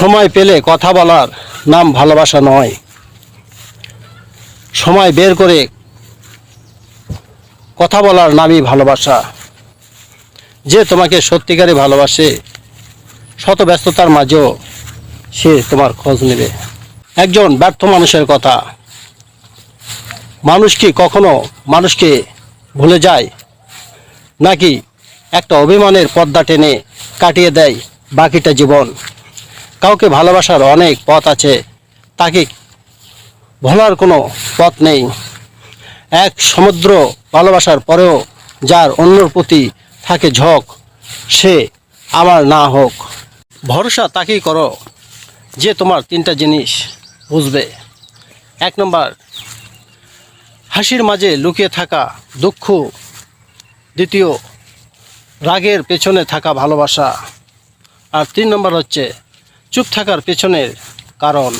সময় পেলে কথা বলার নাম ভালোবাসা নয়। সময় বের করে কথা বলার নামই ভালোবাসা। যে তোমাকে সত্যিকারে ভালোবাসে, শত ব্যস্ততার মাঝেও সে তোমার খোঁজ নেবে। একজন ব্যর্থ মানুষের কথা। মানুষ কি কখনো মানুষকে ভুলে যায়? নাকি একটা অভিমানের পর্দা টেনে কাটিয়ে দেয় বাকিটা জীবন? কাউকে ভালোবাসার অনেক পথ আছে, তাকে ভোলার কোনো পথ নেই। এক সমুদ্র ভালোবাসার পরেও যার অন্যর প্রতি থাকে ঝোঁক, সে আমার না হোক। ভরসা তাকেই করো যে তোমার তিনটা জিনিস বুঝবে। এক নম্বর, হাসির মাঝে লুকিয়ে থাকা দুঃখ। দ্বিতীয়, রাগের পেছনে থাকা ভালোবাসা। আর তিন নম্বর হচ্ছে চুপ থাকার পেছনের কারণ।